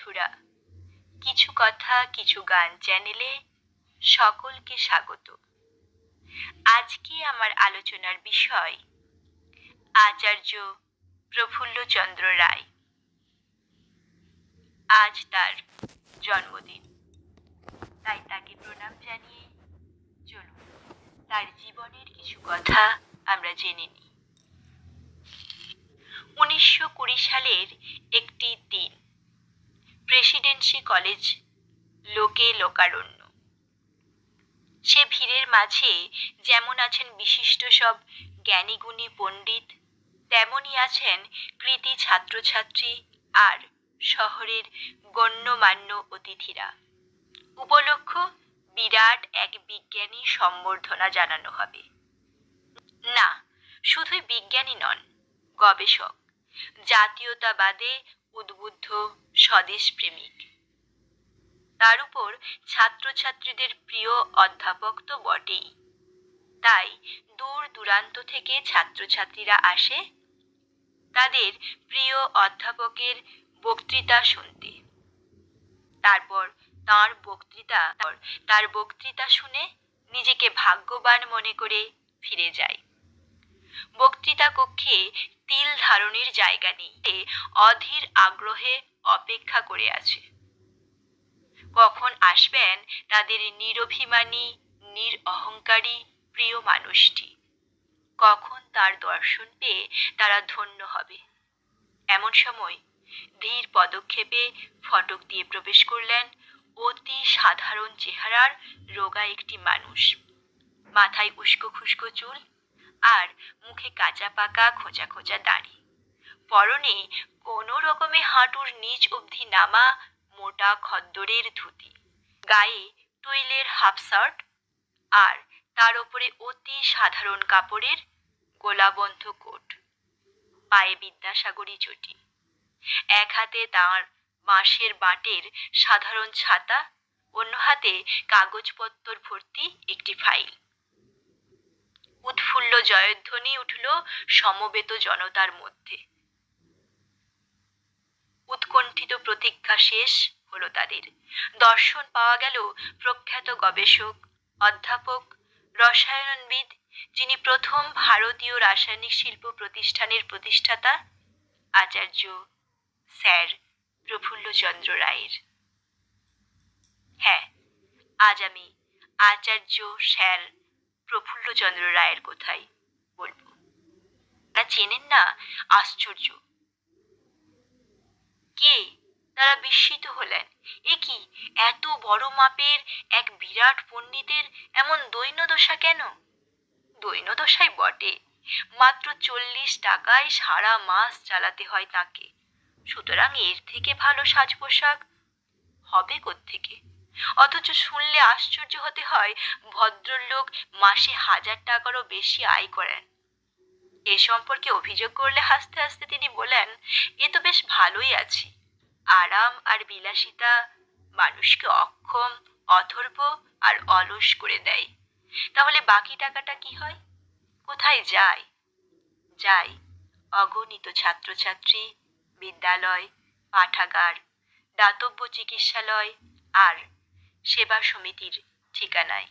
বন্ধুরা, কিছু কথা, কিছু গান চ্যানেলে সকলকে স্বাগত। আজকে আমার আলোচনার বিষয়, আচার্য প্রফুল্লচন্দ্র রায়। আজ তার জন্মদিন। তাই তাকে প্রণাম জানিয়ে চলুন, তার জীবনের কিছু কথা আমরা জেনে নিই। উনিশশো কুড়ি সালের একটি দিন প্রেসিডেন্সি কলেজ লোকে লোকারণ্য। সে ভিড়ের মাঝে যেমন আছেন বিশিষ্ট সব জ্ঞানীগুণী পণ্ডিত, তেমনই আছেন কৃতি ছাত্রছাত্রী আর শহরের গণ্যমান্য অতিথিরা। উপলক্ষ বিরাট এক বিজ্ঞানী সম্বর্ধনা জানানো হবে। না, শুধুই বিজ্ঞানী নন, গবেষক। জাতীয়তাবাদে উদ্বুদ্ধ স্বদেশ প্রেমিক। তার উপর ছাত্রছাত্রীদের প্রিয় অধ্যাপক তো বটেই। তাই দূর দূরান্ত থেকে ছাত্রছাত্রীরা আসে তাদের প্রিয় অধ্যাপকের বক্তৃতা শুনতে। তারপর তার বক্তৃতা তার বক্তৃতা শুনে নিজেকে ভাগ্যবান মনে করে ফিরে যায়। বক্তৃতা কক্ষে তিল ধারণের জায়গা নেই। অধীর আগ্রহে অপেক্ষা করে আছে। কখন আসবেন তাদের নিরভিমানী নির অহংকারী প্রিয় মানুষটি? কখন তার দর্শন পেয়ে তারা ধন্য হবে? এমন সময় ধীর পদক্ষেপে ফটক দিয়ে প্রবেশ করলেন অতি সাধারণ চেহারার রোগা একটি মানুষ। মাথায় উস্কো খুস্কো চুল আর মুখে কাঁচা পাকা খোঁচা খোঁচা দাড়ি। পরনে কোনো রকমে হাঁটুর নিচ অবধি নামা মোটা খদ্দরের ধুতি। গায়ে টুইলের হাফ শার্ট আর তার ওপরে অতি সাধারণ কাপড়ের গোলাবন্ধ কোট। পায়ে বিদ্যাসাগরী চটি। এক হাতে তাঁর বাঁশের বাটের সাধারণ ছাতা, অন্য হাতে কাগজপত্র ভর্তি একটি ফাইল উৎফুল্ল জয়ধ্বনি উঠল সমবেত জনতার মধ্যে। উৎকণ্ঠিত প্রতীক্ষা শেষ হলো তাদের। দর্শন পাওয়া গেল প্রখ্যাত গবেষক, অধ্যাপক, রসায়নবিদ, যিনি প্রথম ভারতীয় রাসায়নিক শিল্প প্রতিষ্ঠানের প্রতিষ্ঠাতা, আচার্য স্যার প্রফুল্লচন্দ্র রায়ের। হ্যাঁ আজ আমি আচার্য স্যার প্রফুল্লচন্দ্র রায়ের কোথায় বলব। তা চেনেন না? আশ্চর্য। কে? তারা বিস্মিত হলেন। এ কি, এত বড় মাপের এক বিরাট পণ্ডিতের এমন দৈন্যদশা কেন? দৈন্যদশাই বটে। মাত্র চল্লিশ টাকায় সারা মাস চালাতে হয় তাকে। সুতরাং এর থেকে ভালো সাজ পোশাক হবে থেকে অথচ শুনলে আশ্চর্য হতে হয়, ভদ্রলোক মাসে হাজার টাকারও বেশি আয় করেন। এ সম্পর্কে অভিযোগ করলে হাসতে হাসতে তিনি বলেন, এ তো বেশ ভালোই আছি। আরাম আর বিলাসিতা মানুষকে অক্ষম, অথর্ব আর অলস করে দেয়। তাহলে বাকি টাকাটা কি হয়? কোথায় যায়? যায় অগণিত ছাত্রছাত্রী, বিদ্যালয়, পাঠাগার, দাতব্য চিকিৎসালয় আর সেবা সমিতির ঠিকানায়।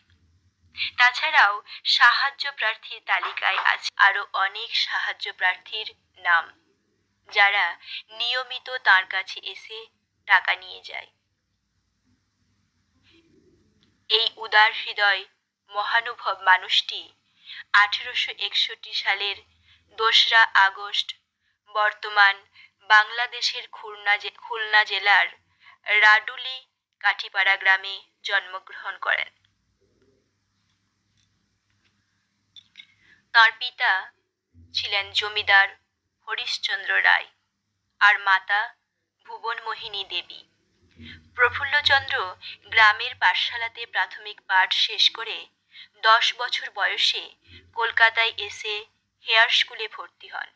তাছাড়াও সাহায্য প্রার্থীর তালিকায় আছে আরও অনেক সাহায্য প্রার্থীর নাম, যারা নিয়মিত তার কাছে এসে টাকা নিয়ে যায়। এই উদার হৃদয় মহানুভব মানুষটি আঠেরোশো একষট্টি সালের দোসরা আগস্ট বর্তমান বাংলাদেশের খুলনা খুলনা জেলার রাডুলি কাঠিপাড়া গ্রামে জন্মগ্রহণ করেন। তার পিতা ছিলেন জমিদার হরিশচন্দ্র রায় আর মাতা ভুবনমোহিনী দেবী। প্রফুল্লচন্দ্র গ্রামের পাঠশালাতে প্রাথমিক পাঠ শেষ করে দশ বছর বয়সে কলকাতায় এসে হেয়ার স্কুলে ভর্তি হন।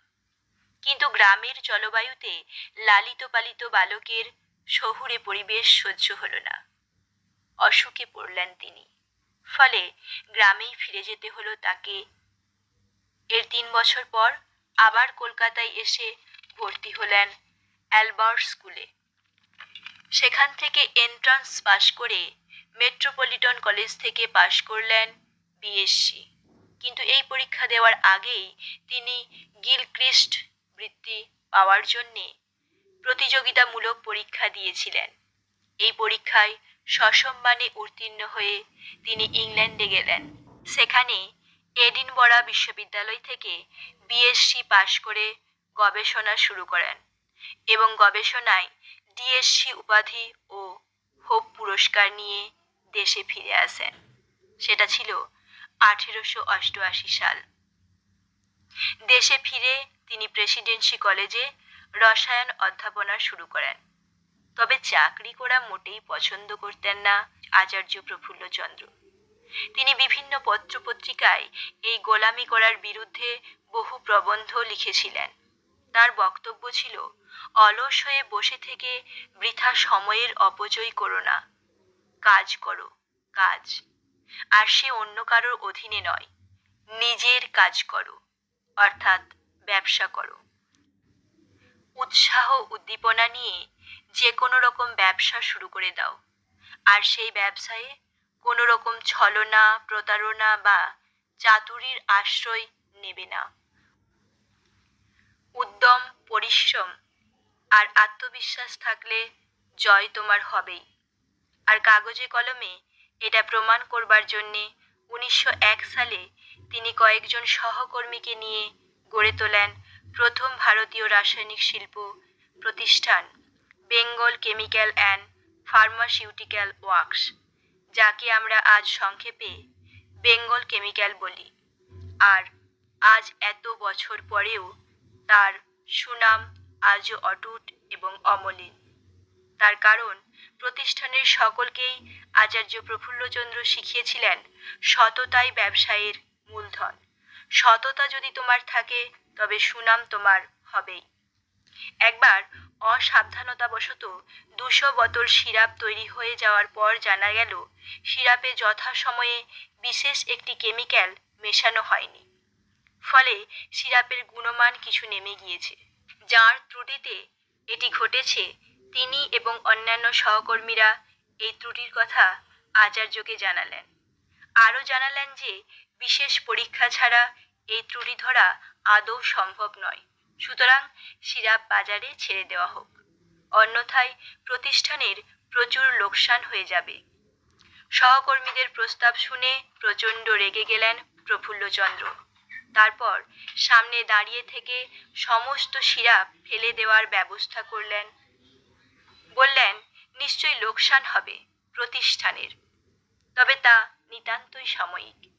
কিন্তু গ্রামের জলবায়ুতে লালিত পালিত বালকের শহুরে পরিবেশ সহ্য হল না। অসুখে পড়লেন তিনি। ফলে গ্রামেই ফিরে যেতে হলো তাকে। এর তিন বছর পর আবার কলকাতায় এসে ভর্তি হলেন অ্যালবার্ট স্কুলে। সেখান থেকে এন্ট্রান্স পাশ করে মেট্রোপলিটন কলেজ থেকে পাশ করলেন বিএসসি। কিন্তু এই পরীক্ষা দেওয়ার আগেই তিনি গিলক্রিস্ট বৃত্তি পাওয়ার জন্যে প্রতিযোগিতামূলক পরীক্ষা দিয়েছিলেন। এই পরীক্ষায় সসম্মানে উত্তীর্ণ হয়ে তিনি ইংল্যান্ডে গেলেন। সেখানে এডিনবরা বিশ্ববিদ্যালয় থেকে বিএসসি পাশ করে গবেষণা শুরু করেন এবং গবেষণায় ডিএসসি উপাধি ও হোপ পুরস্কার নিয়ে দেশে ফিরে আসেন। সেটা ছিল আঠেরোশো অষ্টআশি সাল। দেশে ফিরে তিনি প্রেসিডেন্সি কলেজে রসায়ন অধ্যাপনা শুরু করেন। তবে চাকরি করা মোটেই পছন্দ করতেন না আচার্য প্রফুল্লচন্দ্র। তিনি বিভিন্ন পত্রপত্রিকায় এই গোলামি করার বিরুদ্ধে বহু প্রবন্ধ লিখেছিলেন। তার বক্তব্য ছিল, অলস হয়ে বসে থেকে বৃথা সময়ের অপচয় করো না। কাজ করো, কাজ। আর সে অন্য কারোর অধীনে নয়, নিজের কাজ করো, অর্থাৎ ব্যবসা করো। উৎসাহ উদ্দীপনা নিয়ে যে কোনো রকম ব্যবসা শুরু করে দাও। আর সেই ব্যবসায়ে কোনো রকম ছলনা, প্রতারণা বা চাতুরির আশ্রয় নেবে না। উদ্যম, পরিশ্রম আর আত্মবিশ্বাস থাকলে জয় তোমার হবেই। আর কাগজে কলমে এটা প্রমাণ করবার জন্যে উনিশশো এক সালে তিনি কয়েকজন সহকর্মীকে নিয়ে গড়ে তোলেন প্রথম ভারতীয় রাসায়নিক শিল্প প্রতিষ্ঠান Bengal chemical and pharmaceutical works, যাকে আমরা আজ সংক্ষেপে বেঙ্গল কেমিক্যাল বলি। আর আজ এত বছর পরেও তার সুনাম আজও অটুট এবং অমলিন। তার কারণ, প্রতিষ্ঠানের সকলকেই আচার্য প্রফুল্লচন্দ্র শিখিয়েছিলেন সততাই ব্যবসায়ের মূলধন। সততা যদি তোমার থাকে তবে সুনাম তোমার হবেই। একবার অসাবধানতাবশত দুশো বোতল সিরাপ তৈরি হয়ে যাওয়ার পর জানা গেল, সিরাপে যথাসময়ে বিশেষ একটি কেমিক্যাল মেশানো হয়নি। ফলে সিরাপের গুণমান কিছু নেমে গিয়েছে। যার ত্রুটিতে এটি ঘটেছে, তিনি এবং অন্যান্য সহকর্মীরা এই ত্রুটির কথা আচার্যকে জানালেন। আরও জানালেন যে, বিশেষ পরীক্ষা ছাড়া এই ত্রুটি ধরা আদৌ সম্ভব নয়। সুতরাং সিরাপ বাজারে ছেড়ে দেওয়া হোক। অন্যথায় প্রতিষ্ঠানের প্রচুর লোকসান হয়ে যাবে। সহকর্মীদের প্রস্তাব শুনে প্রচণ্ড রেগে গেলেন প্রফুল্লচন্দ্র। তারপর সামনে দাঁড়িয়ে থেকে সমস্ত সিরাপ ফেলে দেওয়ার ব্যবস্থা করলেন। বললেন, নিশ্চয়ই লোকসান হবে প্রতিষ্ঠানের। তবে তা নিতান্তই সাময়িক।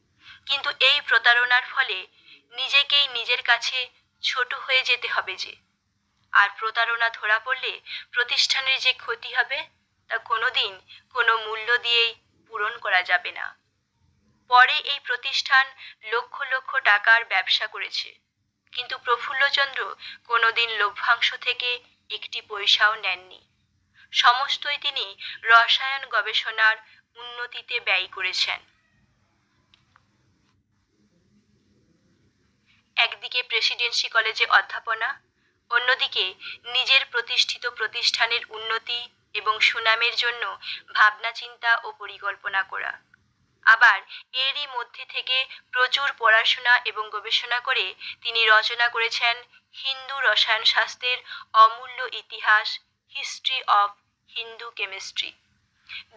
কিন্তু এই প্রতারণার ফলে নিজেকেই নিজের কাছে ছোট হয়ে যেতে হবে যে। আর প্রতারণা ধরা পড়লে প্রতিষ্ঠানের যে ক্ষতি হবে, তা কোনোদিন কোনো মূল্য দিয়েই পূরণ করা যাবে না। পরে এই প্রতিষ্ঠান লক্ষ লক্ষ টাকার ব্যবসা করেছে। কিন্তু প্রফুল্লচন্দ্র কোনোদিন লভ্যাংশ থেকে একটি পয়সাও নেননি। সমস্তই তিনি রসায়ন গবেষণার উন্নতিতে ব্যয় করেছেন। একদিকে প্রেসিডেন্সি কলেজে অধ্যাপনা, অন্যদিকে নিজের প্রতিষ্ঠিত প্রতিষ্ঠানের উন্নতি এবং সুনামের জন্য ভাবনা, চিন্তা ও পরিকল্পনা করা। আবার এরই মধ্যে থেকে প্রচুর পড়াশোনা এবং গবেষণা করে তিনি রচনা করেছেন হিন্দু রসায়ন শাস্ত্রের অমূল্য ইতিহাস, হিস্ট্রি অব হিন্দু কেমিস্ট্রি।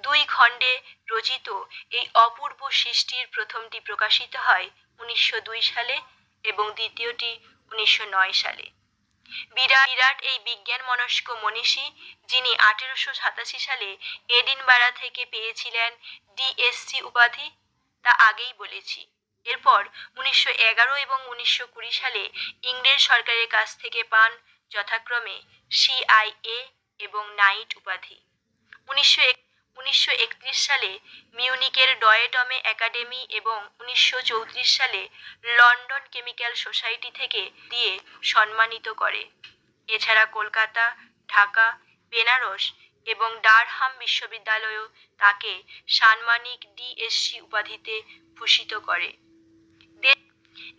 দুই খণ্ডে রচিত এই অপূর্ব সৃষ্টির প্রথমটি প্রকাশিত হয় উনিশশো দুই সালে এবং দ্বিতীয়টি উনিশশো নয় সালে। বিরাট বিরাট এই বিজ্ঞান মনস্ক মনীষী, যিনি আঠেরোশো সাতাশি সালে এডিনবারা থেকে পেয়েছিলেন ডিএসসি উপাধি, তা আগেই বলেছি। এরপর উনিশশো এগারো এবং উনিশশো কুড়ি সালে ইংরেজ সরকারের কাছ থেকে পান যথাক্রমে সিআইএ এবং নাইট উপাধি। উনিশশো উনিশশো একত্রিশ সালে মিউনিকের ডয়েটমে একাডেমি এবং উনিশশো চৌত্রিশ সালে লন্ডন কেমিক্যাল সোসাইটি থেকে দিয়ে সম্মানিত করে। এছাড়া কলকাতা, ঢাকা, বেনারস এবং ডারহাম বিশ্ববিদ্যালয়ও তাকে সাম্মানিক ডিএসসি উপাধিতে ভূষিত করে।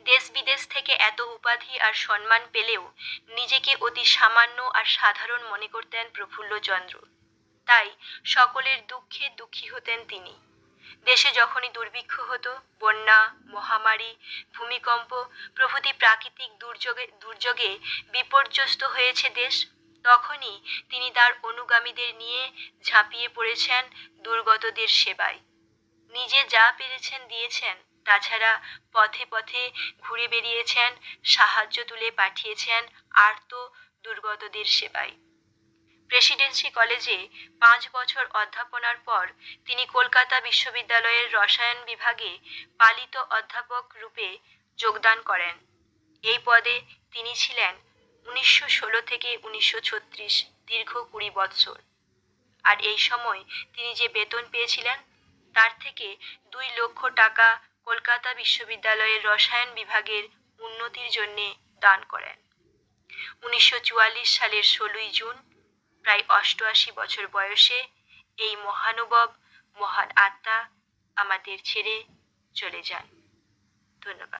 দেশ বিদেশ থেকে এত উপাধি আর সম্মান পেলেও নিজেকে অতি সামান্য আর সাধারণ মনে করতেন প্রফুল্লচন্দ্র। তাই সকলের দুঃখে দুঃখী হতেন তিনি। দেশে যখনই দুর্ভিক্ষ হতো, বন্যা, মহামারী, ভূমিকম্প প্রভৃতি প্রাকৃতিক দুর্যোগে দুর্যোগে বিপর্যস্ত হয়েছে দেশ, তখনই তিনি তার অনুগামীদের নিয়ে ঝাঁপিয়ে পড়েছেন দুর্গতদের সেবায়। নিজে যা পেরেছেন দিয়েছেন, তাছাড়া পথে পথে ঘুরে বেরিয়েছেন সাহায্য তুলে পাঠিয়েছেন আর্ত দুর্গতদের সেবায়। প্রেসিডেন্সি কলেজে পাঁচ বছর অধ্যাপনার পর তিনি কলকাতা বিশ্ববিদ্যালয়ের রসায়ন বিভাগে পালিত অধ্যাপক রূপে যোগদান করেন। এই পদে তিনি ছিলেন উনিশশো ষোলো থেকে উনিশশো ছত্রিশ দীর্ঘ কুড়ি বৎসর। আর এই সময় তিনি যে বেতন পেয়েছিলেন, তার থেকে দুই লক্ষ টাকা কলকাতা বিশ্ববিদ্যালয়ের রসায়ন বিভাগের উন্নতির জন্যে দান করেন। উনিশশো চুয়াল্লিশ সালের ষোলোই জুন প্রায় অষ্টআশি বছর বয়সে এই মহানুভব মহান আত্মা আমাদের ছেড়ে চলে যান। ধন্যবাদ।